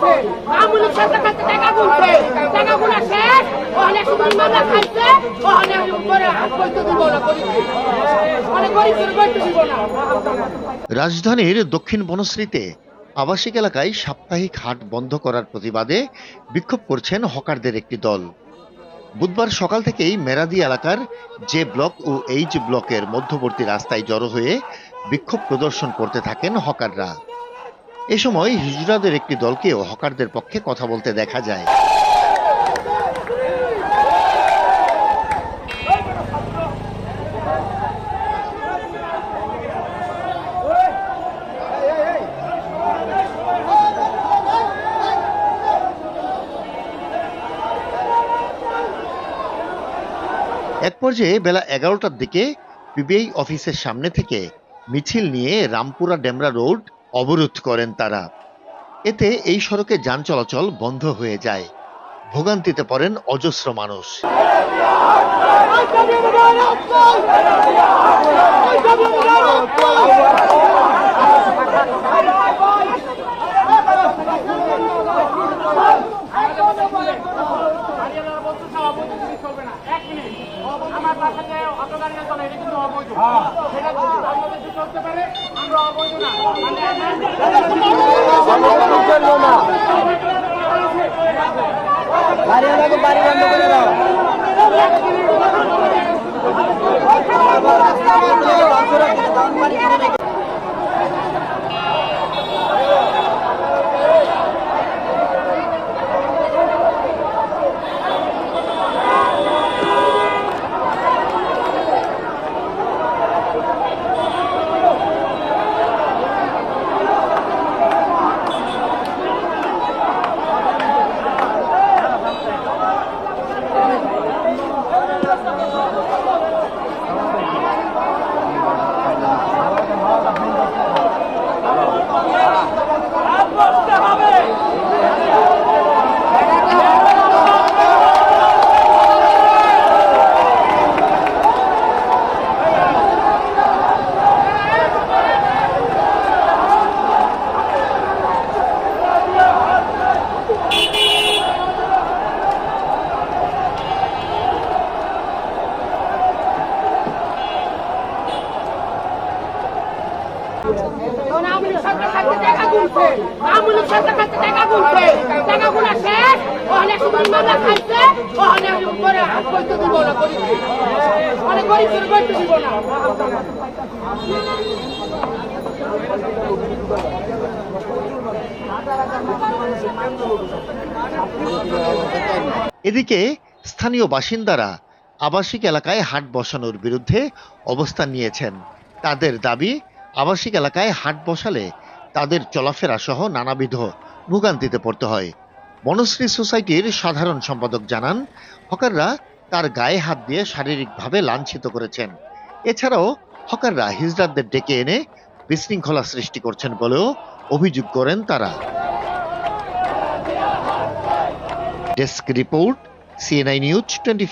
টাকা গুনছে। টাকা গুনা শেষ। ওখানে খাইছে। ওখানে করতে দিব না করতে দিব না। রাজধানীর দক্ষিণ বনশ্রীতে আবাসিক এলাকায় সাপ্তাহিক হাট বন্ধ করার প্রতিবাদে বিক্ষোভ করছেন হকারদের একটি দল। বুধবার সকাল থেকেই মেরাদি এলাকার জে ব্লক ও এইচ ব্লকের মধ্যবর্তী রাস্তায় জড়ো হয়ে বিক্ষোভ প্রদর্শন করতে থাকেন হকাররা। এ সময় হিজড়াদের একটি দলকেও হকারদের পক্ষে কথা বলতে দেখা যায়। এক পর্যায়ে বেলা এগারোটার দিকে পিবিআই অফিসের সামনে থেকে মিছিল নিয়ে রামপুরা ডেমরা রোড অবরোধ করেন তারা। এতে এই সড়কে যান চলাচল বন্ধ হয়ে যায়। ভোগান্তিতে পড়েন অজস্র মানুষ। গাড়ি চলে কিন্তু অবৈধ সেটা বাংলাদেশে পারে আমরা অবৈধ না বাড়িওয়ালাকে বাড়ি বন্ধ করে দাও এদিকে স্থানীয় বাসিন্দারা আবাসিক এলাকায় হাট বসানোর বিরুদ্ধে অবস্থান নিয়েছেন। তাদের দাবি আবাসিক এলাকায় হাট বসালে তাদের চলাফেরা সহ নানাবিধ ভোগান্তিতে পড়তে হয়। বনশ্রী সোসাইটির সাধারণ সম্পাদক জানান, হকাররা তার গায়ে হাত দিয়ে শারীরিকভাবে লাঞ্ছিত করেছেন। এছাড়াও হকাররা হিজড়াদের ডেকে এনে বিশৃঙ্খলা সৃষ্টি করছেন বলেও অভিযোগ করেন তারা। Desk report, CNI news twenty